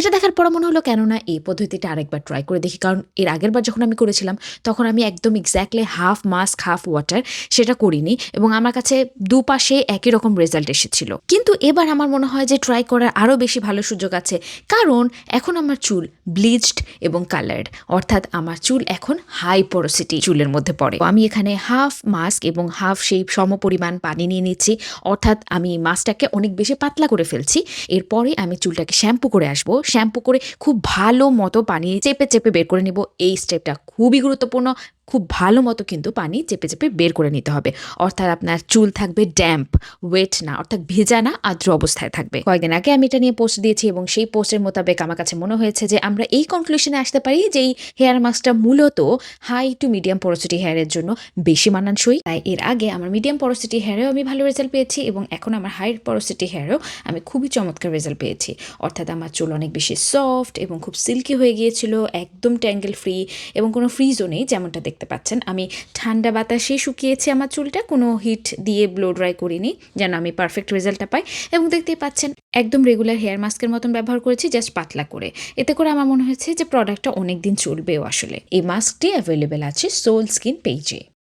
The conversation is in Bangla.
এটা দেখার পর মনে হলো, কেননা এই পদ্ধতিটা আরেকবার ট্রাই করে দেখি। কারণ এর আগের বার যখন আমি করেছিলাম, তখন আমি একদম exactly half mask half water সেটা করিনি এবং আমার কাছে দুপাশে একই রকম রেজাল্ট এসেছিল। কিন্তু এবার আমার মনে হয় যে ট্রাই করার আরও বেশি ভালো সুযোগ আছে। কারণ এখন আমার চুল ব্লিচড এবং কালার্ড অর্থাৎ আমার চুল এখন হাই পোরোসিটি চুলের মধ্যে পড়ে। আমি এখানে হাফ মাস্ক এবং হাফ সেই সম পরিমাণ পানি নিয়ে নিচ্ছি, অর্থাৎ আমি মাস্কটাকে অনেক বেশি পাতলা করে ফেলছি। এরপরে আমি চুলটাকে শ্যাম্পু করে আসব শ্যাম্পু করে খুব ভালো মতো পানি চেপে চেপে বের করে নেব। এই স্টেপটা খুবই গুরুত্বপূর্ণ। খুব ভালো মতো কিন্তু পানি চেপে চেপে বের করে নিতে হবে। অর্থাৎ আপনার চুল থাকবে ড্যাম্প ওয়েট না, অর্থাৎ ভেজা না, আর্দ্র অবস্থায় থাকবে। কয়েকদিন আগে আমি এটা নিয়ে পোস্ট দিয়েছি এবং সেই পোস্টের মোতাবেক আমার কাছে মনে হয়েছে যে আমরা এই কনক্লুশনে আসতে পারি যে এই হেয়ার মাস্কটা মূলত হাই টু মিডিয়াম পরোসিটি হেয়ারের জন্য বেশি মানানসই। তাই এর আগে আমার মিডিয়াম পরোসিটি হেয়ারেও আমি ভালো রেজাল্ট পেয়েছি এবং এখন আমার হাই পরোসিটি হেয়ারেও আমি খুবই চমৎকার রেজাল্ট পেয়েছি। অর্থাৎ আমার চুল অনেক বেশি সফট এবং খুব সিল্কি হয়ে গিয়েছিল, একদম ট্যাঙ্গেল ফ্রি এবং কোনো ফ্রিজও নেই, যেমনটা দেখতে পাচ্ছেন। আমি ঠান্ডা বাতাসে শুকিয়েছি আমার চুলটা, কোনো হিট দিয়ে ব্লো ড্রাই করিনি, যেন আমি পারফেক্ট রেজাল্টটা পাই। এবং দেখতেই পাচ্ছেন, একদম রেগুলার হেয়ার মাস্কের মতন ব্যবহার করেছি জাস্ট পাতলা করে। এতে করে আমার মনে হয়েছে যে প্রোডাক্টটা অনেক দিন চলবেও আসলে। এই মাস্কটি অ্যাভেলেবেল আছে সোল স্কিন পেজে